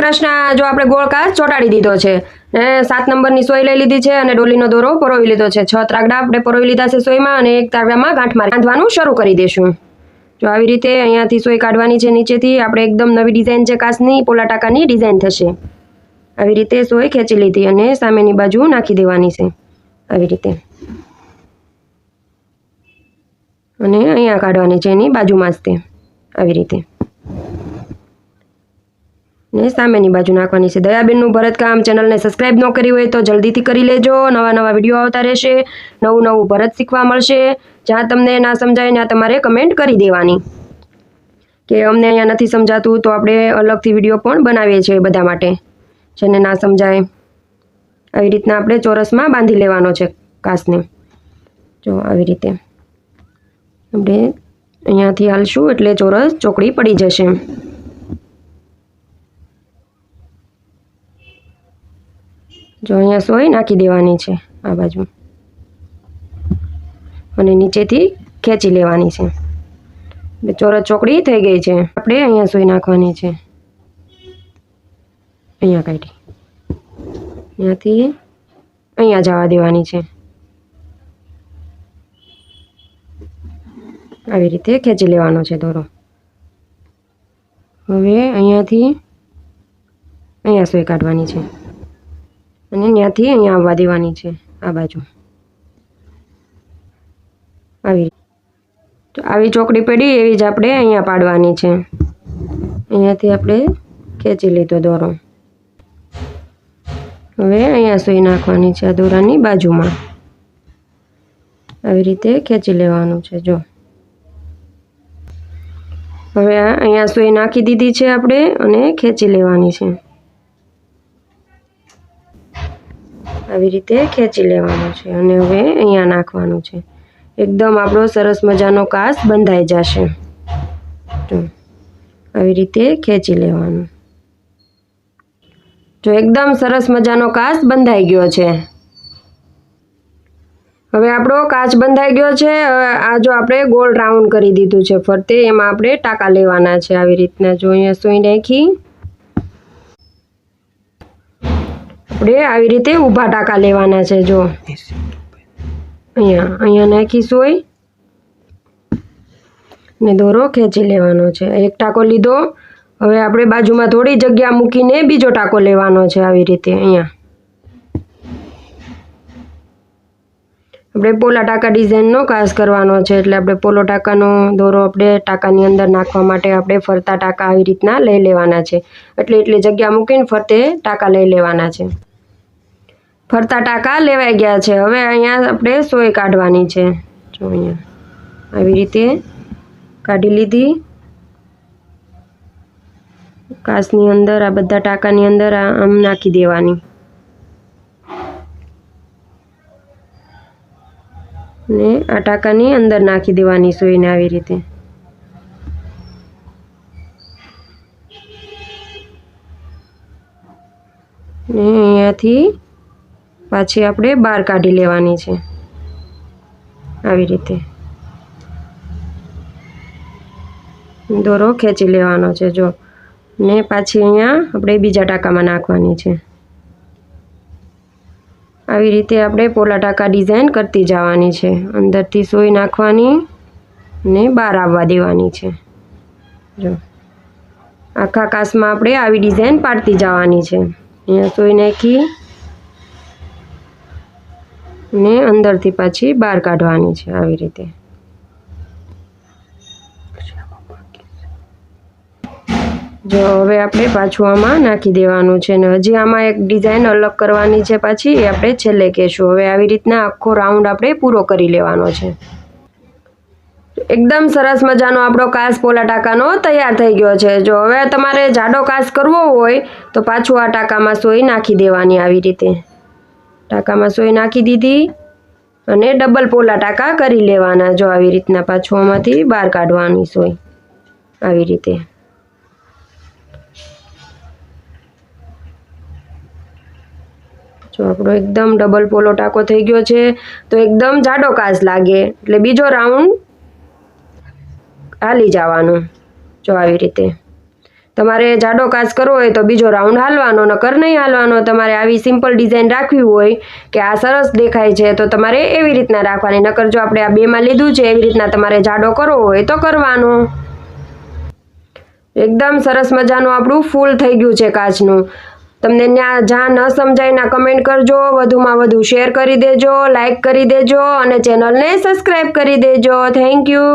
કૃષ્ણ જો આપણે ગોળ કાચ ચોંટાડી દીધો છે. ને સાત નંબરની સોય લઈ લીધી છે અને ડોલીનો દોરો પરોવી લીધો છે. છ ત્રાગડા આપણે પરોવી લીધા છે સોયમાં અને એક ત્રાગડામાં ગાંઠ મારી બાંધવાનું શરૂ કરી દઈશું જો આવી રીતે અહીંયાથી સોય કાઢવાની છે નીચેથી, આપણે એકદમ નવી ડિઝાઇન છે કાચની પોલા ટાકાની ડિઝાઇન થશે. આવી રીતે સોય ખેંચી લીધી અને સામેની બાજુ નાખી દેવાની છે. આવી રીતે. અને અહીંયા કાઢવાની છે એની બાજુમાં જ તે. આવી રીતે. ને સામેની બાજુ નાખવાની છે. દયાબેનનું ભરતકામ ચેનલને સબસ્ક્રાઈબ ન કરી હોય તો જલ્દીથી કરી લેજો. નવા નવા વીડિયો આવતા રહેશે. નવું નવું ભરત શીખવા મળશે. જ્યાં તમને ના સમજાય ત્યાં તમારે કમેન્ટ કરી દેવાની. કે અમને અહીંયા નથી સમજાતું તો આપણે અલગથી વીડિયો પણ બનાવીએ છીએ બધા માટે. જેને ના સમજાય, આવી રીતના આપણે ચોરસમાં બાંધી લેવાનો છે કાસને જો આવી રીતે. આપણે અહીંયાથી હાલશું એટલે ચોરસ ચોકડી પડી જશે. જો અહીંયા સોય નાખી દેવાની છે આ બાજુ અને નીચેથી ખેંચી લેવાની છે. એટલે ચોરસ ચોકડી થઈ ગઈ છે. આપણે અહીંયા સોય નાખવાની છે. અહીંયા કાઢી. અહીંયાથી અહીંયા જવા દેવાની છે. આવી રીતે ખેંચી લેવાનો છે દોરો. હવે અહીંયાથી અહીંયા સોય કાઢવાની છે. અને ત્યાંથી અહીંયા આવવા દેવાની છે, આ બાજુ. આવી તો આવી ચોકડી પડી, એવી જ આપણે અહીંયા પાડવાની છે. અહીંયાથી આપણે ખેંચી લીધો દોરો. હવે અહીંયા સુઈ નાખવાની છે આ દોરાની બાજુમાં. આવી રીતે ખેંચી લેવાનું છે, જો. હવે આ અહીંયા સુઈ નાખી દીધી છે આપણે અને ખેંચી લેવાની છે. આવી રીતે ખેંચી લેવાનું છે અને હવે અહીંયા નાખવાનું છે. એકદમ આપણો સરસ મજાનો કાસ બંધાઈ જશે. જો, આવી રીતે ખેંચી લેવાનું. જો, એકદમ સરસ મજાનો કાચ બંધાઈ ગયો છે. હવે આપણો કાચ બંધાઈ ગયો છે. હવે આ જો આપણે ગોળ રાઉન્ડ કરી દીધું છે. ફરતે એમાં આપણે ટાંકા લેવાના છે આવી રીતના. જો અહીંયા સુઈ નાખી. આપણે આવી રીતે ઊભા ટાંકા લેવાના છે, જો. અહીંયા અહીંયા નાખી સોય ને દોરો ખેંચી લેવાનો છે. એક ટાંકો લીધો. હવે આપણે બાજુમાં થોડી જગ્યા મૂકીને બીજો ટાંકો લેવાનો છે આવી રીતે, અહીંયા. આપણે પોલા ટાંકા ડિઝાઇનનો કાસ કરવાનો છે, એટલે આપણે પોલો ટાંકાનો દોરો આપણે ટાંકાની અંદર નાખવા માટે આપણે ફરતા ટાંકા આવી રીતના લઈ લેવાના છે. એટલે એટલી જગ્યા મૂકીને ફરતે ટાંકા લઈ લેવાના છે. ફરતા ટાંકા લેવાઈ ગયા છે. હવે અહીંયા આપણે સોય કાઢવાની છે. જો અહીંયા આવી રીતે કાઢી લીધી. કાસની અંદર આ બધા ટાંકાની અંદર આમ નાખી દેવાની. ને આ ટાંકાની અંદર નાખી દેવાની સોયને આવી રીતે. ને અહીંયાથી પાછી આપણે બહાર કાઢી લેવાની છે. આવી રીતે. દોરો ખેંચી લેવાનો છે, જો. ને પાછી અહીંયા આપણે બીજા ટાંકામાં નાખવાની છે. આવી રીતે આપણે પોલા ટાંકા ડિઝાઇન કરતી જવાની છે. અંદરથી સોય નાખવાની ને બહાર આવવા દેવાની છે. જો. આખા કાસમાં આપણે આવી ડિઝાઇન પાડતી જવાની છે. અહીંયા સોય નાખી ને અંદરથી પાછી બહાર કાઢવાની છે આવી રીતે. જો હવે આપણે પાછું આમાં નાખી દેવાનું છે ને હજી આમાં એક ડિઝાઇન અલગ કરવાની છે પાછી, એ આપણે છેલ્લે કહેશું. હવે આવી રીતના આખો રાઉન્ડ આપણે પૂરો કરી લેવાનો છે. એકદમ સરસ મજાનો આપણો કાસ પોલા ટાંકાનો તૈયાર થઈ ગયો છે. જો હવે તમારે જાડો કાસ કરવો હોય, તો પાછું આ ટાંકામાં સોય નાખી દેવાની આવી રીતે. ટાંકામાં સોય નાખી દીધી અને ડબલ પોલા ટાંકા કરી લેવાના. જો આવી રીતના પાછું આમાંથી બહાર કાઢવાની સોય. આવી રીતે. જો આપણો એકદમ ડબલ પોલો ટાંકો થઈ ગયો છે, તો એકદમ જાડો કાચ લાગે. એટલે બીજો રાઉન્ડ હાલી જવાનું. જો આવી રીતે. તમારે જાડો કાચ કરવો હોય તો બીજો રાઉન્ડ હાલવાનો, નકર નહીં હાલવાનો. તમારે આવી સિમ્પલ ડિઝાઇન રાખવી હોય કે આ સરસ દેખાય છે, તો તમારે એવી રીતના રાખવાની. નકર જો આપણે આ બેમાં લીધું છે, એવી રીતના તમારે જાડો કરવો હોય તો કરવાનો. એકદમ સરસ મજાનું આપણું ફૂલ થઈ ગયું છે કાચનું. તમને ત્યાં જ્યાં ન સમજાય કમેન્ટ કરજો, વધુમાં વધુ શેર કરી દેજો લાઇક કરી દેજો અને ચેનલને સબસ્ક્રાઈબ કરી દેજો. Thank you